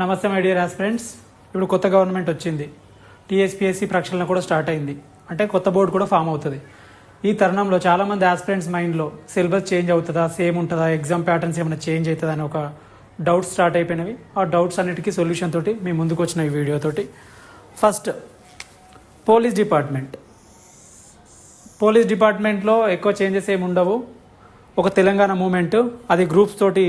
నమస్తే my dear friends ఇప్పుడు కొత్త గవర్నమెంట్ వచ్చింది. టీఎస్పీఎస్సీ ప్రక్షాళన కూడా స్టార్ట్ అయింది. అంటే కొత్త బోర్డు కూడా ఫామ్ అవుతుంది. ఈ తరుణంలో చాలామంది ఆస్పిరెంట్స్ మైండ్లో సిలబస్ చేంజ్ అవుతుందా సేమ్ ఉంటుందా ఎగ్జామ్ ప్యాటర్న్స్ ఏమైనా చేంజ్ అవుతుందా అని ఒక డౌట్స్ స్టార్ట్ అయిపోయినవి. ఆ డౌట్స్ అన్నిటికీ సొల్యూషన్ తోటి మీ ముందుకు వచ్చిన ఈ వీడియోతోటి ఫస్ట్ పోలీస్ డిపార్ట్మెంట్ పోలీస్ డిపార్ట్మెంట్లో ఎక్కువ చేంజెస్ ఏమి ఉండవు. ఒక తెలంగాణ మూమెంట్ అది గ్రూప్స్ తోటి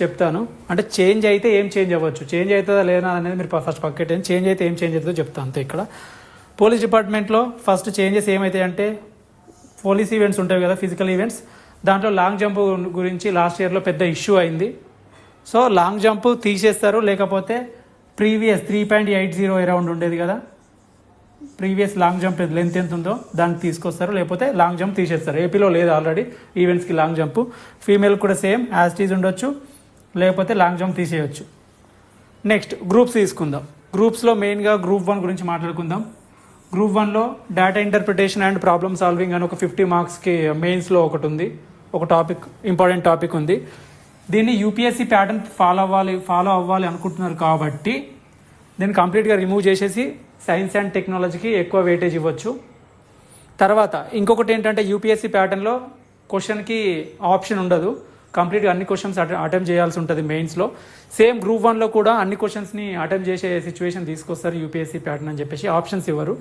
చెప్తాను. అంటే చేంజ్ అయితే ఏం చేంజ్ అవ్వచ్చు? చేంజ్ అవుతుందా లేదా అనేది మీరు ఫస్ట్ పక్కెట్టండి చేంజ్ అయితే ఏం చేంజ్ అవుతుందో చెప్తాను అంతే ఇక్కడ. పోలీస్ డిపార్ట్మెంట్లో ఫస్ట్ చేంజెస్ ఏమవుతాయి అంటే పోలీస్ ఈవెంట్స్ ఉంటాయి కదా ఫిజికల్ ఈవెంట్స్. దాంట్లో లాంగ్ జంప్ గురించి లాస్ట్ ఇయర్లో పెద్ద ఇష్యూ అయింది. సో లాంగ్ జంప్ తీసేస్తారు లేకపోతే previous three point eight zero around ఉండేది కదా. ప్రీవియస్ లాంగ్ జంప్ లెంత్ ఎంత ఉందో దాన్ని తీసుకొస్తారు లేకపోతే లాంగ్ జంప్ తీసేస్తారు. ఏపీలో లేదు ఆల్రెడీ ఈవెంట్స్కి లాంగ్ జంప్. ఫీమేల్ కూడా సేమ్ యాజ్ టీజ్ ఉండొచ్చు. లేకపోతే లాంగ్ జంప్ తీసేయచ్చు. నెక్స్ట్ గ్రూప్స్ తీసుకుందాం. గ్రూప్స్లో మెయిన్గా గ్రూప్ వన్ గురించి మాట్లాడుకుందాం. గ్రూప్ వన్లో data interpretation and problem solving అని ఒక ఫిఫ్టీ మార్క్స్కి మెయిన్స్లో ఒకటి ఉంది. ఒక టాపిక్ ఇంపార్టెంట్ టాపిక్ ఉంది. దీన్ని యూపీఎస్సీ ప్యాటర్న్ ఫాలో అవ్వాలి ఫాలో అవ్వాలి అనుకుంటున్నారు కాబట్టి దీన్ని కంప్లీట్గా రిమూవ్ చేసేసి సైన్స్ అండ్ టెక్నాలజీకి ఎక్కువ వెయిటేజ్ ఇవ్వచ్చు. తర్వాత ఇంకొకటి ఏంటంటే యూపీఎస్సీ ప్యాటర్న్లో క్వశ్చన్కి ఆప్షన్ ఉండదు. కంప్లీట్గా అన్ని క్వశ్చన్స్ అటెంప్ట్ చేయాల్సి ఉంటుంది మెయిన్స్లో సేమ్ గ్రూప్ వన్లో కూడా అన్ని క్వశ్చన్స్ని అటెంప్ట్ చేసే సిచ్యువేషన్ తీసుకొస్తారు యూపీఎస్సీ ప్యాటర్న్ అని చెప్పేసి ఆప్షన్స్ ఇవ్వరు.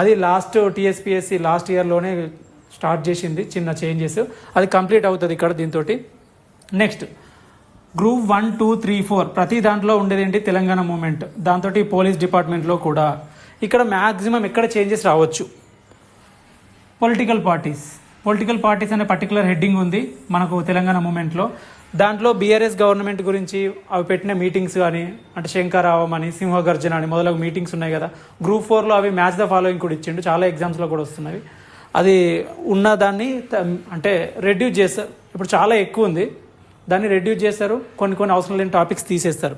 అది లాస్ట్ టీఎస్పీఎస్సీ లాస్ట్ ఇయర్లోనే స్టార్ట్ చేసింది చిన్న చేంజెస్. అది కంప్లీట్ అవుతుంది ఇక్కడ దీంతో next group one two three four ప్రతి దాంట్లో ఉండేది ఏంటి తెలంగాణ మూమెంట్? దాంతో పోలీస్ డిపార్ట్మెంట్లో కూడా. ఇక్కడ మ్యాక్సిమం ఎక్కడ చేంజెస్ రావచ్చు? Political parties. పొలిటికల్ పార్టీస్ అనే పర్టికులర్ హెడ్డింగ్ ఉంది మనకు తెలంగాణ మూమెంట్లో. దాంట్లో బీఆర్ఎస్ గవర్నమెంట్ గురించి అవి పెట్టిన మీటింగ్స్ కానీ అంటే శంకరావం అని సింహగర్జన అని మొదలగు మీటింగ్స్ ఉన్నాయి కదా. గ్రూప్ ఫోర్లో అవి మ్యాచ్ ద ఫాలోయింగ్ కూడా ఇచ్చిండు. చాలా ఎగ్జామ్స్లో కూడా వస్తున్నాయి అది ఉన్న దాన్ని అంటే రెడ్యూస్ చేస్తారు ఇప్పుడు చాలా ఎక్కువ ఉంది. దాన్ని రెడ్యూస్ చేస్తారు. కొన్ని కొన్ని అవసరం లేని టాపిక్స్ తీసేస్తారు.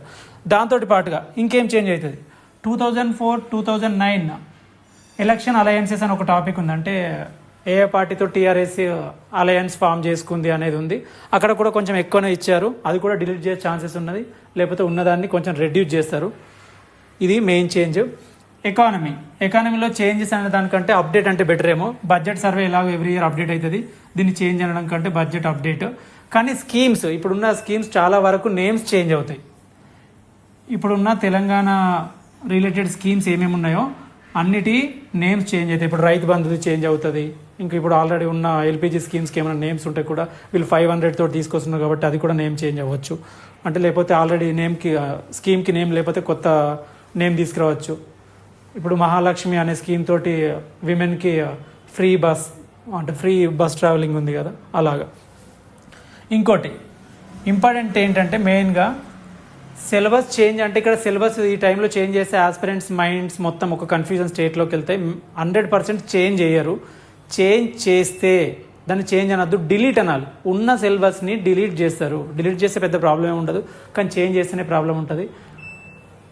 దాంతో పాటుగా ఇంకేం చేంజ్ అవుతుంది two thousand four two thousand nine election alliances అని ఒక టాపిక్ ఉంది అంటే ఏ పార్టీతో టీఆర్ఎస్ అలయన్స్ ఫామ్ చేసుకుంది అనేది ఉంది. అక్కడ కూడా కొంచెం ఎక్కువనే ఇచ్చారు. అది కూడా డిలీట్ చేసే ఛాన్సెస్ ఉన్నది. లేకపోతే ఉన్నదాన్ని కొంచెం రెడ్యూస్ చేస్తారు. ఇది మెయిన్ చేంజ్ ఎకానమీ ఎకానమీలో చేంజెస్ అనే దానికంటే అప్డేట్ అంటే బెటర్ ఏమో. బడ్జెట్ సర్వే ఎలాగో ఎవ్రీ ఇయర్ అప్డేట్ అవుతుంది. దీన్ని చేంజ్ అనడం కంటే బడ్జెట్ అప్డేట్ కానీ స్కీమ్స్ ఇప్పుడున్న స్కీమ్స్ చాలా వరకు నేమ్స్ చేంజ్ అవుతాయి. ఇప్పుడున్న తెలంగాణ రిలేటెడ్ స్కీమ్స్ ఏమేమి ఉన్నాయో అన్నిటి నేమ్స్ చేంజ్ అవుతాయి. ఇప్పుడు రైతు బంధుది చేంజ్ అవుతుంది. ఇంకా ఇప్పుడు ఆల్రెడీ ఉన్న ఎల్పిజి స్కీమ్స్కి ఏమైనా నేమ్స్ ఉంటే కూడా వీళ్ళు ఫైవ్ హండ్రెడ్ తోటి తీసుకొస్తున్నారు కాబట్టి అది కూడా నేమ్ చేంజ్ అవ్వచ్చు. అంటే లేకపోతే ఆల్రెడీ నేమ్కి స్కీమ్కి నేమ్ లేకపోతే కొత్త నేమ్ తీసుకురావచ్చు. ఇప్పుడు మహాలక్ష్మి అనే స్కీమ్ తోటి విమెన్కి ఫ్రీ బస్ అంటే ఫ్రీ బస్ ట్రావెలింగ్ ఉంది కదా అలాగా. ఇంకోటి ఇంపార్టెంట్ ఏంటంటే మెయిన్గా సిలబస్ చేంజ్ అంటే ఇక్కడ సిలబస్ ఈ టైంలో చేంజ్ చేస్తే ఆస్పిరెంట్స్ మైండ్స్ మొత్తం ఒక కన్ఫ్యూజన్ స్టేట్లోకి వెళ్తాయి హండ్రెడ్ పర్సెంట్ చేంజ్ చేయరు. చేంజ్ చేస్తే దాన్ని చేంజ్ అనొద్దు డిలీట్ అనాలి. ఉన్న సిలబస్ని డిలీట్ చేస్తారు. డిలీట్ చేస్తే పెద్ద ప్రాబ్లం ఉండదు కానీ చేంజ్ చేస్తేనే ప్రాబ్లం ఉంటుంది.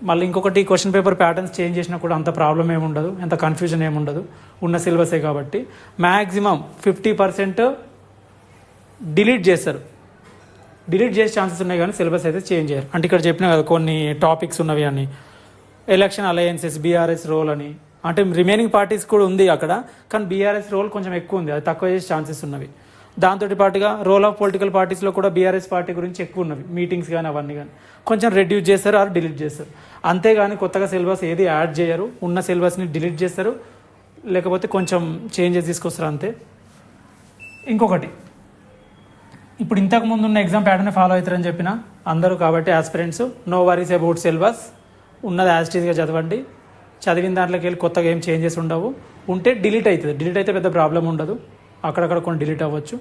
మళ్ళీ ఇంకొకటి క్వశ్చన్ పేపర్ ప్యాటర్న్స్ చేంజ్ చేసినా కూడా అంత ప్రాబ్లం ఏమి ఉండదు అంత కన్ఫ్యూజన్ ఏమి ఉండదు. ఉన్న సిలబసే కాబట్టి. మ్యాక్సిమం ఫిఫ్టీ పర్సెంట్ డిలీట్ చేస్తారు. డిలీట్ చేసే ఛాన్సెస్ ఉన్నాయి కానీ సిలబస్ అయితే చేంజ్ చేయరు. అంటే ఇక్కడ చెప్పిన కదా కొన్ని టాపిక్స్ ఉన్నవి అని. ఎలక్షన్ అలయన్సెస్ బీఆర్ఎస్ రోల్ అని. అంటే రిమైనింగ్ పార్టీస్ కూడా ఉంది అక్కడ కానీ బీఆర్ఎస్ రోల్ కొంచెం ఎక్కువ ఉంది. అది తక్కువ చేసే ఛాన్సెస్ ఉన్నవి. దాంతో పాటుగా రోల్ ఆఫ్ పొలిటికల్ పార్టీస్లో కూడా బీఆర్ఎస్ పార్టీ గురించి ఎక్కువ ఉన్నవి. మీటింగ్స్ కానీ అవన్నీ కానీ కొంచెం రెడ్యూస్ చేస్తారు ఆర్ డిలీట్ చేస్తారు. అంతేగాని కొత్తగా సిలబస్ ఏది యాడ్ చేయరు. ఉన్న సిలబస్ని డిలీట్ చేస్తారు. లేకపోతే కొంచెం చేంజెస్ తీసుకొస్తారు అంతే. ఇంకొకటి. ఇప్పుడు ఇంతకు ముందు ఉన్న ఎగ్జామ్ ప్యాటర్న్ ఫాలో అవుతారని చెప్పిన అందరూ కాబట్టి aspirants no worries about syllabus ఉన్నది యాజిటీస్గా చదవండి. చదివిన దాంట్లోకి వెళ్ళి కొత్తగా ఏం చేంజెస్ ఉండవు. ఉంటే డిలీట్ అవుతుంది. డిలీట్ అయితే పెద్ద ప్రాబ్లం ఉండదు. అక్కడక్కడ కొన్ని డిలీట్ అవ్వచ్చు.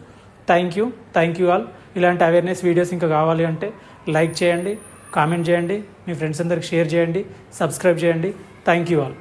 Thank you thank you all ఇలాంటి అవేర్నెస్ వీడియోస్ ఇంకా కావాలి అంటే లైక్ చేయండి కామెంట్ చేయండి మీ ఫ్రెండ్స్ అందరికి షేర్ చేయండి సబ్స్క్రైబ్ చేయండి. Thank you all